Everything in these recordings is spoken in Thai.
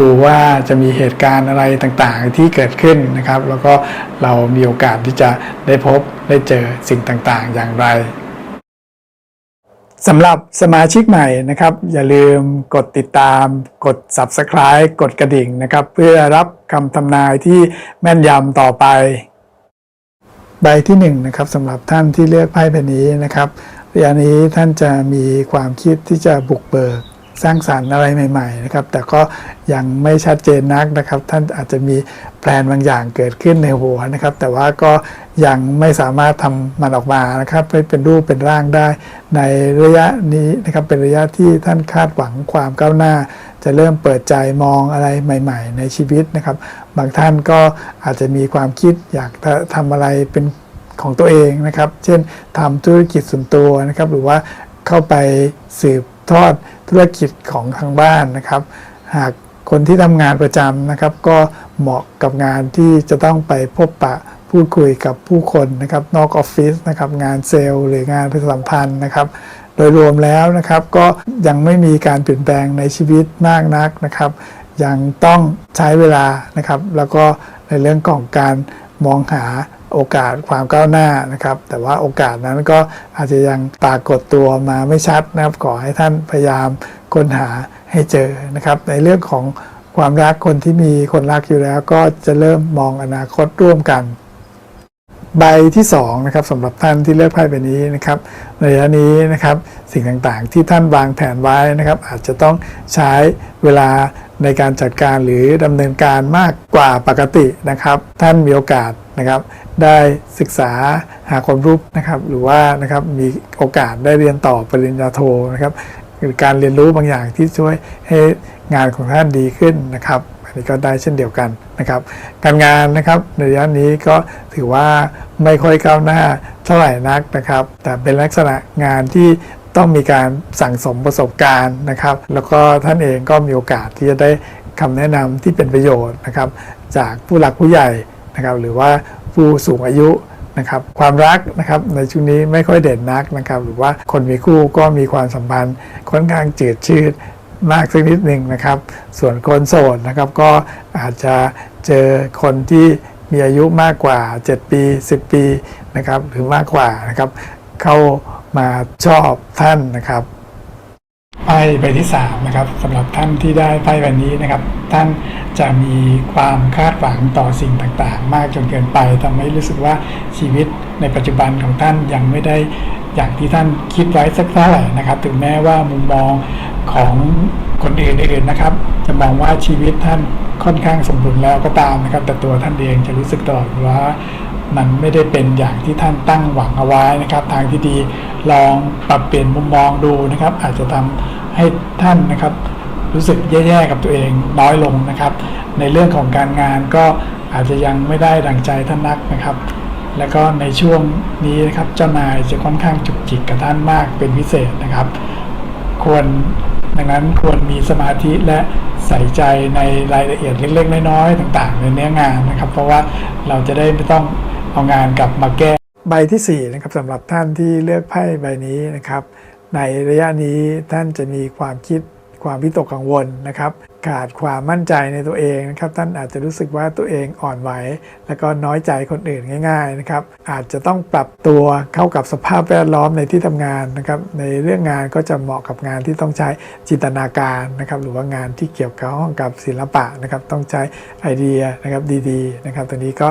ดูว่าจะมีเหตุการณ์อะไรต่างๆที่เกิดขึ้นนะครับ แล้วก็เรามีโอกาสที่จะได้พบได้เจอสิ่งต่างๆ อย่างไรสำหรับสมาชิกใหม่นะครับ อย่าลืมกดติดตาม กด Subscribe กดกระดิ่งนะครับ เพื่อรับคำทำนายที่แม่นยำต่อไป ใบที่1นงนะครับสำหรับท่านที่เลือกไพ่ใบนี้นะครับระยะนี้ท่านจะมีความคิดที่จะบุกเบิก สร้างสารรค์อะไรใหม่ๆนะครับแต่ก็ยังไม่ชัดเจนนักนะครับ ท่านอาจจะมีแปลนบางอย่างเกิดขึ้นในหัวนะครับ แต่ว่าก็ยังไม่สามารถทำมันออกมานะครับให้เป็นรูปเป็นร่างได้ ในระยะนี้นะครับเป็นระยะที่ท่านคาดหวังความก้าวหน้า จะเริ่มเปิดใจมองอะไรใหม่ ๆ ในชีวิตนะครับ บางท่านก็อาจจะมีความคิดอยากทำอะไรเป็นของตัวเองนะครับ เช่นทำธุรกิจส่วนตัวนะครับ หรือว่าเข้าไปสืบ ทอดธุรกิจของทางบ้านนะครับ หากคนที่ทำงานประจำนะครับ ก็เหมาะกับงานที่จะต้องไปพบปะพูดคุยกับผู้คนนะครับ นอกออฟฟิศนะครับงานเซลล์หรืองานประชาสัมพันธ์นะครับ โดยรวมแล้วนะครับก็ยังไม่มีการเปลี่ยนแปลงในชีวิตมากนักนะครับ ยังต้องใช้เวลานะครับ แล้วก็ในเรื่องของการ มองหาโอกาสความก้าวหน้านะครับ แต่ว่าโอกาสนั้นก็อาจจะยังปรากฏตัวมาไม่ชัดนะครับ ขอให้ท่านพยายามค้นหาให้เจอนะครับ ในเรื่องของความรักคนที่มีคนรักอยู่แล้ว ก็จะเริ่มมองอนาคตร่วมกัน ใบที่2นะครับสำหรับท่านที่เลือกไพ่ใบนี้นะครับในระยะนี้นะครับสิ่งต่างๆ ที่ท่านวางแผนไว้นะครับ อาจจะต้องใช้เวลาในการจัดการหรือดำเนินการมากกว่าปกตินะครับ ท่านมีโอกาสนะครับได้ศึกษาหาความรู้นะครับ หรือว่านะครับมีโอกาสได้เรียนต่อปริญญาโทนะครับหรือการเรียนรู้บางอย่างที่ช่วยให้งานของท่านดีขึ้นนะครับ อันนี้ก็ได้เช่นเดียวกันนะครับการงานนะครับในระยะนี้ก็ถือว่าไม่ค่อยก้าวหน้าเท่าไหร่นักนะครับ แต่เป็นลักษณะงานที่ต้องมีการสั่งสมประสบการณ์นะครับ แล้วก็ท่านเองก็มีโอกาสที่จะได้คำแนะนำที่เป็นประโยชน์นะครับ จากผู้หลักผู้ใหญ่นะครับ หรือว่าผู้สูงอายุนะครับความรักนะครับในช่วงนี้ไม่ค่อยเด่นนักนะครับ หรือว่าคนมีคู่ก็มีความสัมพันธ์ค่อนข้างเจืดชืด มากสักนิดหนึ่งนะครับ ส่วนคนโสดนะครับก็อาจจะเจอคนที่มีอายุมากกว่า 7 ปี 10 ปีนะครับหรือมากกว่านะครับเข้ามาชอบท่านนะครับไพ่ใบที่3นะครับสำหรับท่านที่ได้ไพ่ใบนี้นะครับ ท่านจะมีความคาดหวังต่อสิ่งต่างๆ มากจนเกินไปทำให้รู้สึกว่าชีวิตในปัจจุบันของท่านยังไม่ได้อย่างที่ท่านคิดไว้สักเท่าไหร่นะครับ ถึงแม้ว่ามุมมองของคนอื่นๆนะครับ จะมองว่าชีวิตท่านค่อนข้างสมบูรณ์แล้วก็ตามนะครับ แต่ตัวท่านเองจะรู้สึกตลอดว่ามันไม่ได้เป็นอย่างที่ท่านตั้งหวังเอาไว้นะครับ ทางที่ดีลองปรับเปลี่ยนมุมมองดูนะครับ อาจจะทำให้ท่านนะครับ รู้สึกแย่ๆกับตัวเองน้อยลงนะครับ ในเรื่องของการงานก็อาจจะยังไม่ได้ดังใจท่านนักนะครับ แล้วก็ในช่วงนี้นะครับเจ้านายจะค่อนข้างจุกจิกกับท่านมากเป็นพิเศษนะครับ ควร ดังนั้นควรมีสมาธิและใส่ใจในรายละเอียดเล็กๆน้อยๆต่างๆ ในเนื้องานนะครับ เพราะว่าเราจะได้ไม่ต้องเอางานกลับมาแก้ใบที่4นะครับสำหรับท่านที่เลือกไพ่ใบนี้นะครับ ในระยะนี้ท่านจะมีความคิด ความวิตกกังวลนะครับขาดความมั่นใจในตัวเองนะครับท่านอาจจะรู้สึกว่าตัวเองอ่อนไหว แล้วก็น้อยใจคนอื่นง่าย ๆนะครับ อาจจะต้องปรับตัวเข้ากับสภาพแวดล้อมในที่ทำงานนะครับ ในเรื่องงานก็จะเหมาะกับงานที่ต้องใช้จินตนาการนะครับ หรือว่างานที่เกี่ยวข้องกับศิลปะนะครับ ต้องใช้ไอเดียนะครับดีๆนะครับตัวนี้ก็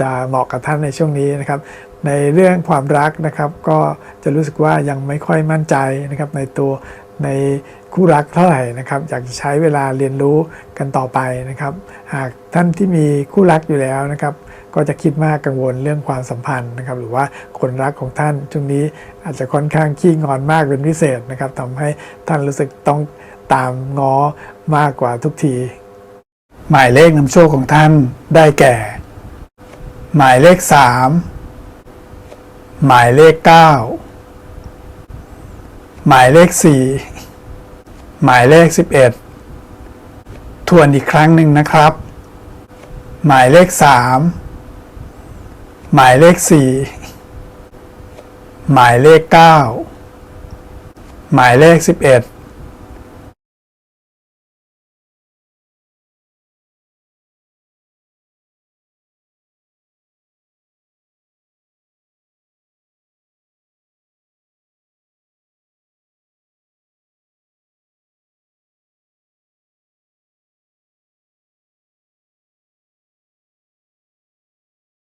จะเหมาะกับท่านในช่วงนี้นะครับในเรื่องความรักนะครับก็จะรู้สึกว่ายังไม่ค่อยมั่นใจนะครับในตัว ในคู่รักเท่าไหร่นะครับ อยากจะใช้เวลาเรียนรู้กันต่อไปนะครับ หากท่านที่มีคู่รักอยู่แล้วนะครับ ก็จะคิดมากกังวลเรื่องความสัมพันธ์นะครับ หรือว่าคนรักของท่านช่วงนี้อาจจะค่อนข้างขี้งอนมากเป็นพิเศษนะครับทำให้ท่านรู้สึกต้องตามง้อมากกว่าทุกที หมายเลขนำโชคของท่านได้แก่ หมายเลขสามหมายเลขเก้า หมายเลขสี่หมายเลขสิบเอ็ดทวนอีกครั้งหนึ่งนะครับ หมายเลขสามหมายเลขสี่หมายเลขเก้าหมายเลขสิบเอ็ด